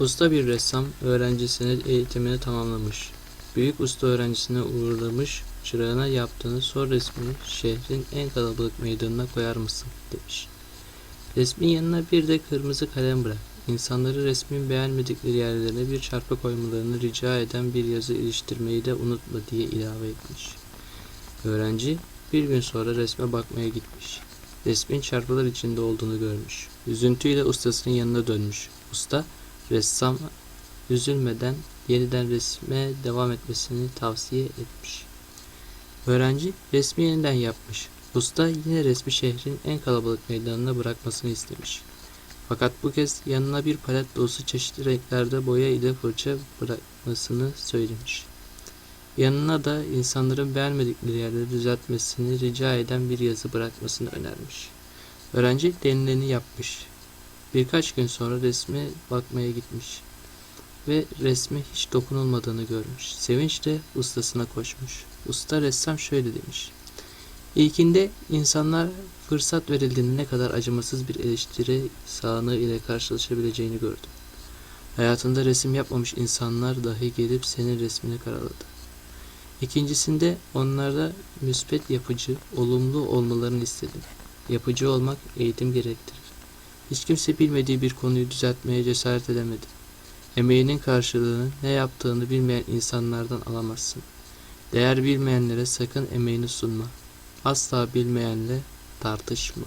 Usta bir ressam öğrencisini eğitimini tamamlamış. Büyük usta öğrencisine uğurlamış, çırağına yaptığını son resmini şehrin en kalabalık meydanına koyar mısın demiş. Resmin yanına bir de kırmızı kalem bırak. İnsanları resmin beğenmedikleri yerlerine bir çarpı koymalarını rica eden bir yazı iliştirmeyi de unutma diye ilave etmiş. Öğrenci bir gün sonra resme bakmaya gitmiş. Resmin çarpılar içinde olduğunu görmüş. Üzüntüyle ustasının yanına dönmüş. Usta ressam üzülmeden yeniden resme devam etmesini tavsiye etmiş. Öğrenci resmi yeniden yapmış. Usta yine resmi şehrin en kalabalık meydanına bırakmasını istemiş. Fakat bu kez yanına bir palet dolusu çeşitli renklerde boya ile fırça bırakmasını söylemiş. Yanına da insanların beğenmedikleri yerleri düzeltmesini rica eden bir yazı bırakmasını önermiş. Öğrenci denileni yapmış. Birkaç gün sonra resme bakmaya gitmiş ve resme hiç dokunulmadığını görmüş. Sevinçle ustasına koşmuş. Usta ressam şöyle demiş. İlkinde insanlar fırsat verildiğinde ne kadar acımasız bir eleştiri sahanlığı ile karşılaşabileceğini gördüm. Hayatında resim yapmamış insanlar dahi gelip senin resmini karaladı. İkincisinde onlarda müspet yapıcı, olumlu olmalarını istedim. Yapıcı olmak eğitim gerektirir. Hiç kimse bilmediği bir konuyu düzeltmeye cesaret edemedi. Emeğinin karşılığını ne yaptığını bilmeyen insanlardan alamazsın. Değer bilmeyenlere sakın emeğini sunma. Asla bilmeyenle tartışma.